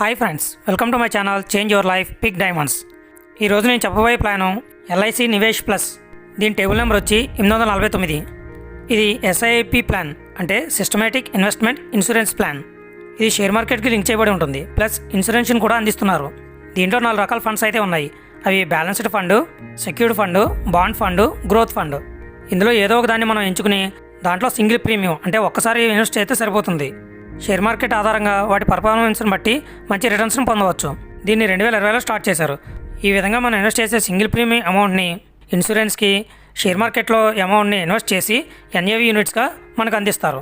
Hi friends welcome to my channel change your life pick diamonds ఈరోజు నేను చెప్పబోయే plan LIC Nivesh plus దీని table number వచ్చి ఎనిమిది వందల నలభై తొమ్మిది. ఇది ఎస్ఐపి ప్లాన్ అంటే సిస్టమేటిక్ ఇన్వెస్ట్మెంట్ ఇన్సూరెన్స్ ప్లాన్ ఇది షేర్ మార్కెట్కి లింక్ చేయబడి ఉంటుంది ప్లస్ ఇన్సూరెన్స్ని కూడా అందిస్తున్నారు. దీంట్లో నాలుగు రకాల ఫండ్స్ అయితే ఉన్నాయి. అవి balanced fund secured fund bond fund growth fund. ఇందులో ఏదో ఒక దాన్ని మనం ఎంచుకుని దాంట్లో సింగిల్ ప్రీమియం అంటే ఒక్కసారి ఇన్వెస్ట్ చేస్తే సరిపోతుంది. షేర్ మార్కెట్ ఆధారంగా వాటి పర్ఫార్మెన్స్ని బట్టి మంచి రిటర్న్స్ని పొందవచ్చు. దీన్ని రెండు వేల ఇరవైలో స్టార్ట్ చేశారు. ఈ విధంగా మనం ఇన్వెస్ట్ చేసే సింగిల్ ప్రీమియం అమౌంట్ని ఇన్సూరెన్స్కి షేర్ మార్కెట్లో అమౌంట్ని ఇన్వెస్ట్ చేసి ఎన్ఏవి యూనిట్స్గా మనకు అందిస్తారు.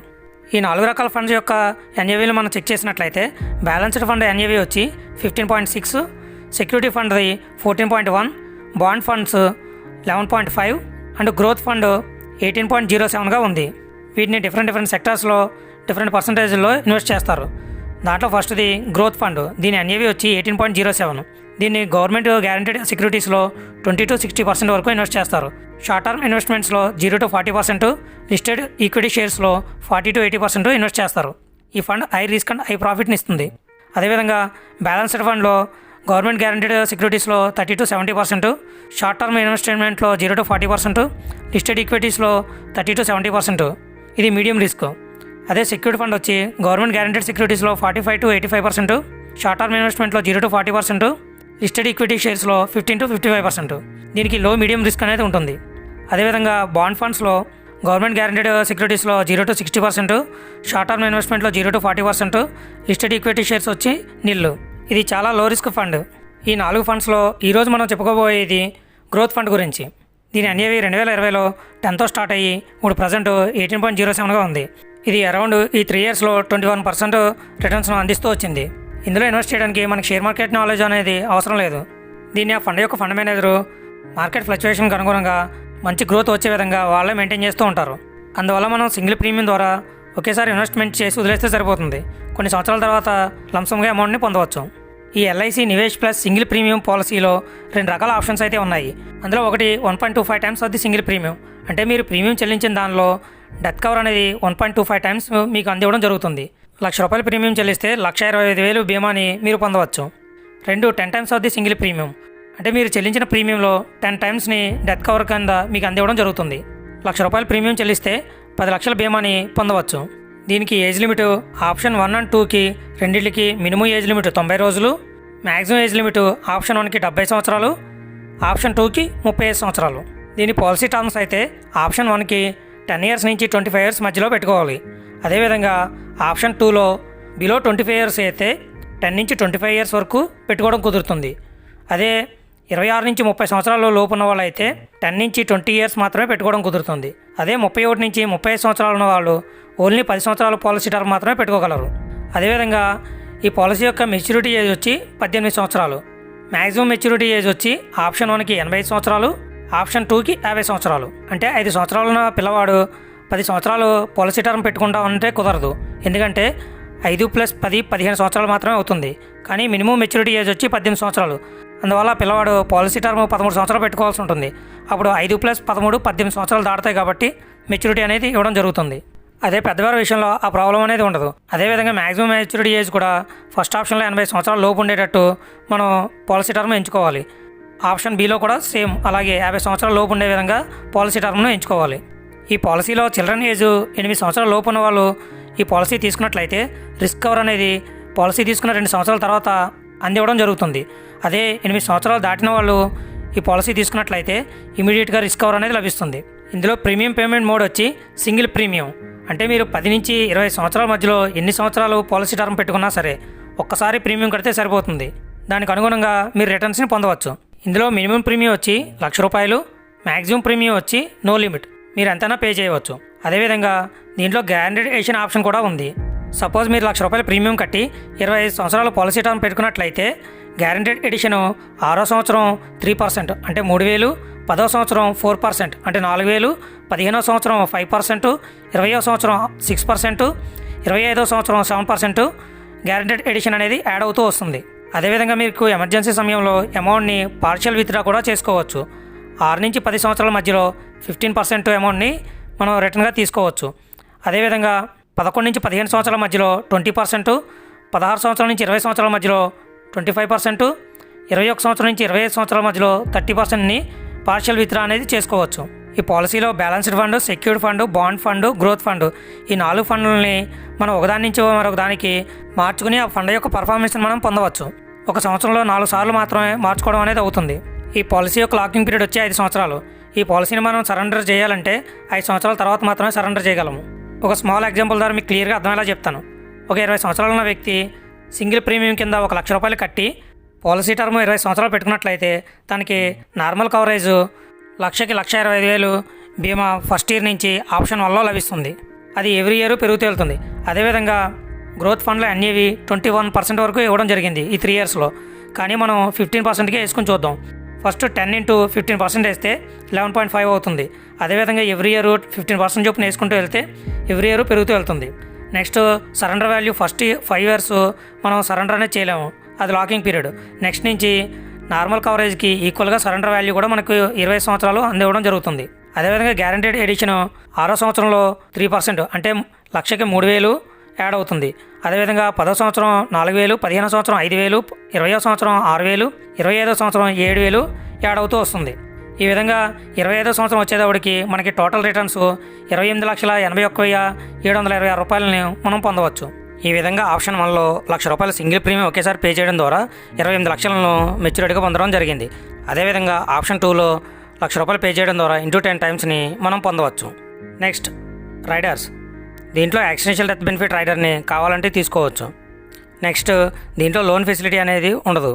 ఈ నాలుగు రకాల ఫండ్స్ యొక్క ఎన్ఏవీలు మనం చెక్ చేసినట్లయితే బ్యాలెన్స్డ్ ఫండ్ ఎన్ఏవి వచ్చి fifteen point six security ఫండ్ది fourteen point one bond funds eleven point five and growth fund eighteen point zero సెవెన్గా ఉంది. వీటిని డిఫరెంట్ డిఫరెంట్ సెక్టార్స్లో డిఫరెంట్ పర్సంటేజ్లో ఇన్వెస్ట్ చేస్తారు. దాంట్లో ఫస్ట్ది గ్రోత్ ఫండ్ దీని ఎన్ఏవి వచ్చి ఎయిటీన్ పాయింట్ జీరో సెవెన్ దీన్ని గవర్నమెంట్ గ్యారంటీడ్ సెక్యూరిటీస్లో ట్వంటీ టు సిక్స్టీ పర్సెంట్ వరకు ఇన్వెస్ట్ చేస్తారు. Short term ఇన్వెస్ట్మెంట్స్లో zero to forty percent listed equity షేర్స్లో forty to eighty percent invest చేస్తారు. ఈ fund high risk and high ప్రాఫిట్ని ఇస్తుంది. అదేవిధంగా బ్యాలెన్స్డ్ ఫండ్లో గవర్నమెంట్ గ్యారంటీడ్ సెక్యూరిటీస్లో thirty to seventy percent short term ఇన్వెస్ట్మెంట్లో zero to forty percent listed ఈక్విటీస్లో thirty to seventy percent ఇది medium risk అదే security fund వచ్చి government guaranteed సెక్యూరిటీస్లో forty five to eighty five percent short term ఇన్వెస్ట్మెంట్లో zero to forty percent listed equity షేర్స్లో fifteen to fifty five percent దీనికి లో medium risk అనేది ఉంటుంది. అదేవిధంగా bond ఫండ్స్లో గవర్నమెంట్ గ్యారంటీడ్ సెక్యూరిటీస్లో zero to sixty percent short term ఇన్వెస్ట్మెంట్లో zero to forty percent listed equity shares వచ్చి nil ఇది చాలా లో రిస్క్ ఫండ్ ఈ నాలుగు ఫండ్స్లో ఈరోజు మనం చెప్పుకోబోయేది గ్రోత్ ఫండ్ గురించి. దీని ఎన్ఏవి రెండు వేల ఇరవైలో టెన్తో స్టార్ట్ అయ్యి ఇప్పుడు ప్రజెంట్ ఎయిటీన్ పాయింట్ జీరో సెవెన్గా ఉంది. ఇది అరౌండ్ ఈ త్రీ ఇయర్స్లో ట్వంటీ వన్ పర్సెంట్ రిటర్న్స్ను అందిస్తూ వచ్చింది. ఇందులో ఇన్వెస్ట్ చేయడానికి మనకి షేర్ మార్కెట్ నాలెడ్జ్ అనేది అవసరం లేదు. దీన్ని ఆ ఫండ్ యొక్క ఫండ్ మేనేజరు మార్కెట్ ఫ్లక్చుయేషన్కి అనుగుణంగా మంచి గ్రోత్ వచ్చే విధంగా వాళ్ళే మెయింటైన్ చేస్తూ ఉంటారు. అందువల్ల మనం సింగిల్ ప్రీమియం ద్వారా ఒకేసారి ఇన్వెస్ట్మెంట్ చేసి వదిలేస్తే సరిపోతుంది. కొన్ని సంవత్సరాల తర్వాత లంసంగా అమౌంట్ని పొందవచ్చు. ఈ LIC Nivesh plus single premium పాలసీలో రెండు రకాల ఆప్షన్స్ అయితే ఉన్నాయి. అందులో ఒకటి one point two five times of the single premium. అంటే మీరు ప్రీమియం చెల్లించిన దానిలో డెత్ కవర్ అనేది one point two five times మీకు అందివ్వడం జరుగుతుంది. లక్ష రూపాయల ప్రీమియం చెల్లిస్తే లక్ష ఇరవై ఐదు వేలు బీమాని మీరు పొందవచ్చు. రెండు ten times of the single premium. అంటే మీరు చెల్లించిన ప్రీమియంలో టెన్ టైమ్స్ని డెత్ కవర్ కింద మీకు అందివ్వడం జరుగుతుంది. లక్ష రూపాయల ప్రీమియం చెల్లిస్తే పది లక్షల బీమాని పొందవచ్చు. దీనికి age limit option one and టూకి రెండింటికి మినిమం ఏజ్ లిమిట్ తొంభై రోజులు మ్యాక్సిమం ఏజ్ లిమిట్ ఆప్షన్ వన్కి డెబ్బై సంవత్సరాలు ఆప్షన్ టూకి ముప్పై ఐదు సంవత్సరాలు. దీని పాలసీ టర్మ్స్ అయితే ఆప్షన్ వన్కి టెన్ ఇయర్స్ నుంచి ట్వంటీ ఫైవ్ ఇయర్స్ మధ్యలో పెట్టుకోవాలి. అదేవిధంగా ఆప్షన్ టూలో బిలో ట్వంటీ ఫైవ్ ఇయర్స్ అయితే టెన్ నుంచి ట్వంటీ ఫైవ్ ఇయర్స్ వరకు పెట్టుకోవడం కుదురుతుంది. అదే ఇరవై ఆరు నుంచి ముప్పై సంవత్సరాల లోపు ఉన్న వాళ్ళు అయితే టెన్ నుంచి ట్వంటీ ఇయర్స్ మాత్రమే పెట్టుకోవడం కుదురుతుంది. అదే ముప్పై ఒకటి నుంచి ముప్పై ఐదు సంవత్సరాలు ఉన్న వాళ్ళు ఓన్లీ పది సంవత్సరాల పాలసీ టర్మ్ మాత్రమే పెట్టుకోగలరు. అదేవిధంగా ఈ పాలసీ యొక్క మెచ్యూరిటీ ఏజ్ వచ్చి పద్దెనిమిది సంవత్సరాలు. మ్యాక్సిమం మెచ్యూరిటీ ఏజ్ వచ్చి ఆప్షన్ వన్కి ఎనభై ఐదు సంవత్సరాలు ఆప్షన్ టూకి యాభై సంవత్సరాలు. అంటే ఐదు సంవత్సరాలు ఉన్న పిల్లవాడు పది సంవత్సరాలు పాలసీ టర్మ్ పెట్టుకుంటా ఉంటే కుదరదు. ఎందుకంటే ఐదు ప్లస్ పది పదిహేను సంవత్సరాలు మాత్రమే అవుతుంది. కానీ మినిమం మెచ్యూరిటీ ఏజ్ వచ్చి పద్దెనిమిది సంవత్సరాలు. అందువల్ల పిల్లవాడు పాలసీ టర్మ్ పదమూడు సంవత్సరాలు పెట్టుకోవాల్సి ఉంటుంది. అప్పుడు ఐదు ప్లస్ పదమూడు పద్దెనిమిది సంవత్సరాలు దాటుతాయి కాబట్టి మెచ్యూరిటీ అనేది ఇవ్వడం జరుగుతుంది. అదే పెద్దవారి విషయంలో ఆ ప్రాబ్లం అనేది ఉండదు. అదేవిధంగా మ్యాక్సిమం మెచ్యూరిటీ ఏజ్ కూడా ఫస్ట్ ఆప్షన్లో ఎనభై సంవత్సరాల లోపు ఉండేటట్టు మనం పాలసీ టర్మ్ ఎంచుకోవాలి. ఆప్షన్ బిలో కూడా సేమ్ అలాగే యాభై సంవత్సరాల లోపు ఉండే విధంగా పాలసీ టర్మ్ను ఎంచుకోవాలి. ఈ పాలసీలో చిల్డ్రన్ ఏజ్ ఎనిమిది సంవత్సరాల లోపు ఉన్న వాళ్ళు ఈ పాలసీ తీసుకున్నట్లయితే రిస్క్ కవర్ అనేది పాలసీ తీసుకున్న రెండు సంవత్సరాల తర్వాత అందివ్వడం జరుగుతుంది. అదే ఎనిమిది సంవత్సరాలు దాటిన వాళ్ళు ఈ పాలసీ తీసుకున్నట్లయితే ఇమీడియట్గా రిస్క్ కవర్ అనేది లభిస్తుంది. ఇందులో ప్రీమియం పేమెంట్ మోడ్ వచ్చి సింగిల్ ప్రీమియం. అంటే మీరు పది నుంచి ఇరవై సంవత్సరాల మధ్యలో ఎన్ని సంవత్సరాలు పాలసీ టర్మ్ పెట్టుకున్నా సరే ఒక్కసారి ప్రీమియం కడితే సరిపోతుంది. దానికి అనుగుణంగా మీరు రిటర్న్స్ని పొందవచ్చు. ఇందులో మినిమం ప్రీమియం వచ్చి లక్ష రూపాయలు మ్యాక్సిమం ప్రీమియం వచ్చి నో లిమిట్. మీరు ఎంతైనా పే చేయవచ్చు. అదేవిధంగా దీంట్లో గ్యారంటీడ్ ఏషన్ ఆప్షన్ కూడా ఉంది. సపోజ్ మీరు లక్ష రూపాయల ప్రీమియం కట్టి ఇరవై ఐదు సంవత్సరాలు పాలసీ టర్మ్ పెట్టుకున్నట్లయితే గ్యారంటెడ్ ఎడిషన్ ఆరో సంవత్సరం త్రీ పర్సెంట్ అంటే మూడు వేలు పదో సంవత్సరం ఫోర్ పర్సెంట్ అంటే నాలుగు వేలు పదిహేనో సంవత్సరం ఫైవ్ పర్సెంట్ ఇరవయో సంవత్సరం సిక్స్ పర్సెంట్ ఇరవై ఐదో సంవత్సరం సెవెన్ పర్సెంట్ గ్యారంటెడ్ ఎడిషన్ అనేది యాడ్ అవుతూ వస్తుంది. అదేవిధంగా మీకు ఎమర్జెన్సీ సమయంలో అమౌంట్ని పార్షియల్ విత్డ్రా కూడా చేసుకోవచ్చు. ఆరు నుంచి పది సంవత్సరాల మధ్యలో ఫిఫ్టీన్ పర్సెంట్ అమౌంట్ని మనం రిటర్న్గా తీసుకోవచ్చు. అదేవిధంగా పదకొండు నుంచి పదిహేను సంవత్సరాల మధ్యలో ట్వంటీ పర్సెంట్ పదహారు సంవత్సరాల నుంచి ఇరవై సంవత్సరాల మధ్యలో ట్వంటీ ఫైవ్ పర్సెంట్ ఇరవై ఒక సంవత్సరం నుంచి ఇరవై ఐదు సంవత్సరాల మధ్యలో థర్టీ పర్సెంట్ని పార్షియల్ విత్డ్రా అనేది చేసుకోవచ్చు. ఈ పాలసీలో balanced fund secured fund bond fund growth fund ఈ నాలుగు ఫండ్లని మనం ఒకదాని నుంచి మరొక దానికి మార్చుకుని ఆ ఫండ్ యొక్క పర్ఫార్మెన్స్ని మనం పొందవచ్చు. ఒక సంవత్సరంలో నాలుగు సార్లు మాత్రమే మార్చుకోవడం అనేది అవుతుంది. ఈ పాలసీ యొక్క లాకింగ్ పీరియడ్ వచ్చి ఐదు సంవత్సరాలు. ఈ పాలసీని మనం సరెండర్ చేయాలంటే ఐదు సంవత్సరాల తర్వాత మాత్రమే సరెండర్ చేయగలము. ఒక స్మాల్ ఎగ్జాంపుల్ ద్వారా మీకు క్లియర్గా అర్థమయ్యేలా చెప్తాను. ఒక ఇరవై సంవత్సరాలు ఉన్న వ్యక్తి సింగిల్ ప్రీమియం కింద ఒక లక్ష రూపాయలు కట్టి పాలసీ టర్మ్ ఇరవై సంవత్సరాలు పెట్టుకున్నట్లయితే తనకి నార్మల్ కవరేజ్ లక్షకి లక్ష ఇరవై ఐదు వేలు బీమా ఫస్ట్ ఇయర్ నుంచి ఆప్షన్ వల్ల లభిస్తుంది. అది ఎవ్రీ ఇయర్ పెరుగుతూ వెళ్తుంది. అదేవిధంగా గ్రోత్ ఫండ్లు అన్నివి ట్వంటీ వన్ పర్సెంట్ వరకు ఇవ్వడం జరిగింది ఈ త్రీ ఇయర్స్లో. కానీ మనం ఫిఫ్టీన్ పర్సెంట్కే వేసుకుని చూద్దాం. First ten into fifteen percent వేస్తే లెవెన్ పాయింట్ ఫైవ్ అవుతుంది. అదేవిధంగా ఎవ్రీ ఇయర్ ఫిఫ్టీన్ పర్సెంట్ చొప్పున వేసుకుంటూ వెళ్తే ఎవ్రీ ఇయర్ పెరుగుతూ వెళ్తుంది. Next surrender value first five years మనం సరెండర్ అనేది చేయలేము. అది లాకింగ్ పీరియడ్. నెక్స్ట్ నుంచి నార్మల్ కవరేజ్కి ఈక్వల్గా సరెండర్ వాల్యూ కూడా మనకు ఇరవై సంవత్సరాలు అందివ్వడం జరుగుతుంది. అదేవిధంగా గ్యారంటీడ్ ఎడిషన్ ఆరో సంవత్సరంలో త్రీ పర్సెంట్ అంటే లక్షకి మూడు వేలు యాడ్ అవుతుంది. అదేవిధంగా పదో సంవత్సరం నాలుగు వేలు పదిహేనో సంవత్సరం ఐదు వేలు ఇరవయో సంవత్సరం ఆరు వేలు ఇరవై ఐదో సంవత్సరం ఏడు వేలు యాడ్ అవుతూ వస్తుంది. ఈ విధంగా ఇరవై ఐదో సంవత్సరం వచ్చేటప్పటికి మనకి టోటల్ రిటర్న్స్ ఇరవై ఎనిమిది లక్షల ఎనభై ఒక్క వెయ్యి ఏడు వందల ఇరవై ఆరు రూపాయలని మనం పొందవచ్చు. ఈ విధంగా ఆప్షన్ వన్లో లక్ష రూపాయల సింగిల్ ప్రీమియం ఒకేసారి పే చేయడం ద్వారా ఇరవై ఎనిమిది లక్షలను మెచ్యూరిటీగా పొందడం జరిగింది. అదేవిధంగా ఆప్షన్ టూలో లక్ష రూపాయలు పే చేయడం ద్వారా ఇంటూ టెన్ టైమ్స్ని మనం పొందవచ్చు. నెక్స్ట్ రైడర్స్ దీంట్లో యాక్సిడెన్షియల్ డెత్ బెనిఫిట్ రైడర్ని కావాలంటే తీసుకోవచ్చు. నెక్స్ట్ దీంట్లో లోన్ ఫెసిలిటీ అనేది ఉండదు.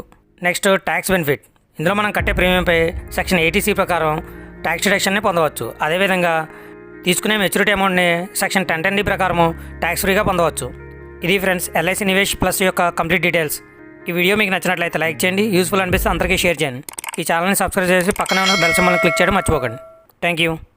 నెక్స్ట్ ట్యాక్స్ బెనిఫిట్ ఇందులో మనం కట్టే ప్రీమియంపై సెక్షన్ ఎయిటీసీ ప్రకారం ట్యాక్స్ డిడక్షన్ని పొందవచ్చు. అదేవిధంగా తీసుకునే మెచ్యూరిటీ అమౌంట్ని సెక్షన్ టెన్ టెన్ డి ప్రకారము ట్యాక్స్ ఫ్రీగా పొందవచ్చు. ఇది ఫ్రెండ్స్ ఎల్ఐసి నివేష్ ప్లస్ యొక్క కంప్లీట్ డీటెయిల్స్. ఈ వీడియో మీకు నచ్చినట్లయితే లైక్ చేయండి యూస్ఫుల్ అనిపిస్తే అందరికీ షేర్ చేయండి. ఈ ఛానల్ని సబ్స్క్రైబ్ చేసి పక్కనే ఉన్న బెల్ సింబల్ని క్లిక్ చేయడం మర్చిపోకండి. Thank you